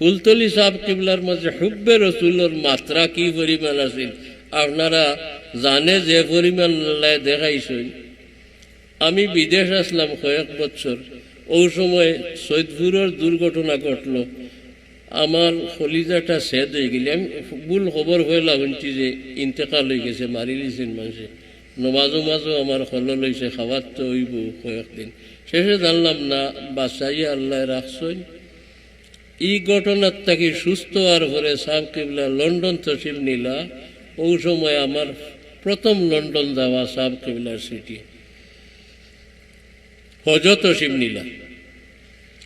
ফুলতলি সাহেব কিবলার মধ্যে হুব্বে রসুলের মাত্রা কি পরিমাণ আছিল? আপনারা জানে যে পরিমাণ দেখাইছেন। আমি বিদেশ আসলাম কয়েক বছর। ওই সময় সৈদপুরের দুর্ঘটনা ঘটল। আমার কলিজাটা সেদ হয়ে গেলে আমি ভুল খবর হইলা শুনছি যে ইন্তেকাল হয়ে গেছে মারি লিছেন মানুষে নমাজো মাজো আমার হল লইছে, খাবার তো হইব কয়েকদিন। শেষে জানলাম, না বাসাই আল্লাহ রাখছই এই ঘটনার থেকে সুস্থ হওয়ার পরে সাহ কিবলা লন্ডন তসিল নিলা। ওই সময় আমার প্রথম লন্ডন যাওয়া সাহ কিবলার সিটি। হজ তসিম নিলা।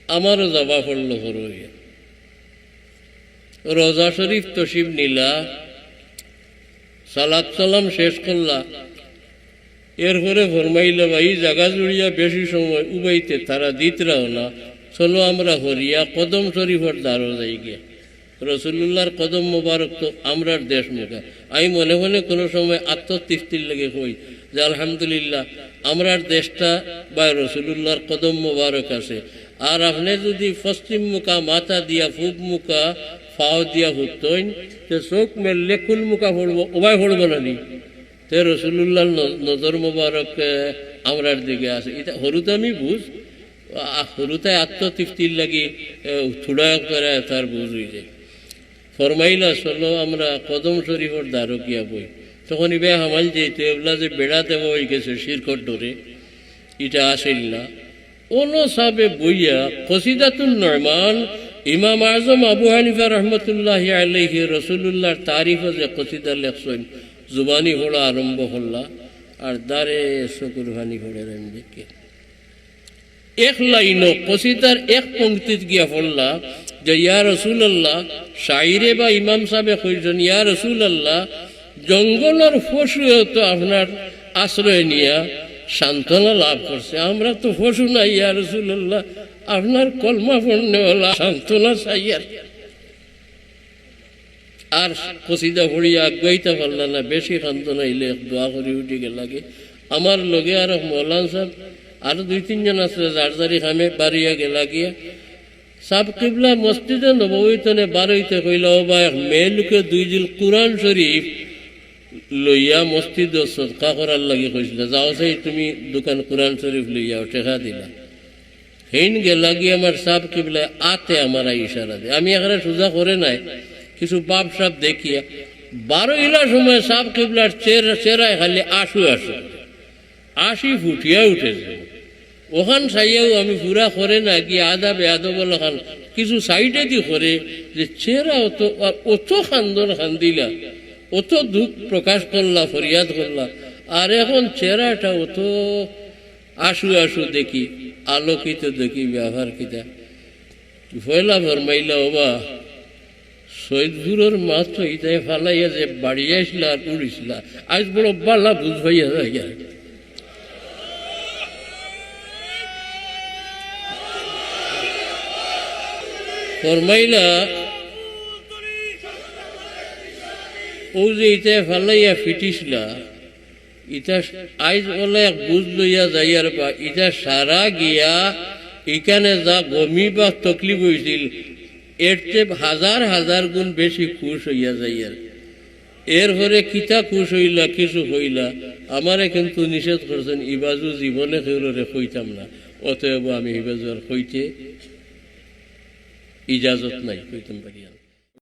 আমারও যাবা পড়ল হরইয়া রোজা শরীফ তসিম নিলা। সালাত সালাম শেষ করলা। এরপরে ফরমাইল, ভাই, জাগা জুড়িয়া বেশি সময় উবাইতে তারা দিতরাও না। চলো আমরা হরিয়া কদম শরীফের দ্বারও যাই গিয়া রসুল্লাহর কদম মোবারক তো আমরার দেশ মুখে। আমি মনে মনে কোনো সময় আত্মতৃপ্তির লেগে কই যে আলহামদুলিল্লাহ আমরার দেশটা বা রসুল্লাহর কদম মোবারক আছে। আর আপনি যদি পশ্চিম মুখা মাথা দিয়া ফুব মুখা ফাও দিয়া হুতইন, তো চোখ মেললে কুল মুখা পড়ব ওবাই পড়ব না নি? তে রসুল্লাহ নজর মোবারক আমরার দিকে আছে। এটা হরুতে আমি বুঝ হরুতে আত্মতৃপ্তির লাগি থুড়া করে তার বুঝ হয়ে যায়। ফরমাইলা, চলো আমরা কদম শরীফর দ্বারকিয়া বই। তখন ইবে হামাল যেতে এগুলা যে বেড়াতে হয়ে গেছে শিরকট ধরে, এটা আসিল না। ওনো সাবে বইয়া কসিদাতুল নরমান ইমাম আজম আবু হানিফা রহমতুল্লাহ আলহি রসুল্লাহর তারিফ যে কসিদা লেখছেন, জুবানি হলা আরম্ভ হল্লা, আর দারে শকুর ভানি হলের দেখে এক লাইন কসিদার এক পঙ্ক্তিত গিয়া পড়লা যে, ইয়া রসুল্লাহ শাইরে বা ইমাম সাহেব কইছেন, ইয়া রসুল্লাহ জঙ্গলের পশু তো আপনার আশ্রয় নিয়া সান্ত্বনা লাভ করছে। আমরা তো পশু না ইয়া রসুল আল্লাহ আপনার কলমা পড়নেওয়ালা সান্ত্বনা চাইয়ার আর কসিদা পড়িয়া আগাইতে পারলা না, বেশি সান্ত্বনা ইলে দোয়া করি উঠি গেলাগে। আমার লগে আর মৌলান সাহেব আর দুই তিনজন যার যারি খামে বাড়িয়া গেলা গিয়া। সাব কিবলা মসজিদে নবীতনে বারইতে কইলা বা মেয়ে লোকে দুই জিল কোরআন শরীফ লইয়া মসজিদ সদকা করার লাগি কইছিল যাও সেই, তুমি দোকান কোরআন শরীফ লইয়া টেকা দিলা। হেইন গেলা গিয়ে আমার সাপ কিবলা আতে আমার ইশারা দে আমি এখানে সোজা করে নাই, কিছু বাপ সাপ দেখিয়া। বারো ইলা সময় সাপ কিবলার চেরা, চেরায় খালি আশু আশু আশি ফুটিয়া উঠেছে। ওখান সাইয়াও আমি পুরা করে না কি আদা বেয়াদো বলে খান। কিছু সাইডে দি করে যে চেহারা অত অত খান্দন খান্দিলা, অত দুঃখ প্রকাশ করলা, ফরিয়াদ করলা, আর এখন চেহারাটা অত আশু আশু দেখি, আলোকিত দেখি, ব্যবহার কিতা। ভয়লা ফরমাইলা, ওবা সৈদপুরের মাত্র ইতাই ফালাইয়া যে বাড়ি আসলা আর উড়িছিলা আজ বড় বালা বুঝ হইয়া যায় ফরমাইলা ও যে ইটা ফালাইয়া ফিটিসলা ইটা আইজ বলে এক বুঝ লইয়া যাইয়ার বা ইটা সারা গিয়া এখানে যা গমি বা তকলিফ হয়েছিল এর হাজার হাজার গুণ বেশি খুশ হইয়া যাইয়ার। এরপরে কিতা খুশ হইলা, কিছু হইলা, আমারে কিন্তু নিষেধ করছেন, ইবাজু জীবনে কেউরে কইতাম না, অতএব আমি ইবাজুর কইতে ইজাজত নাই কইতাম পারি না।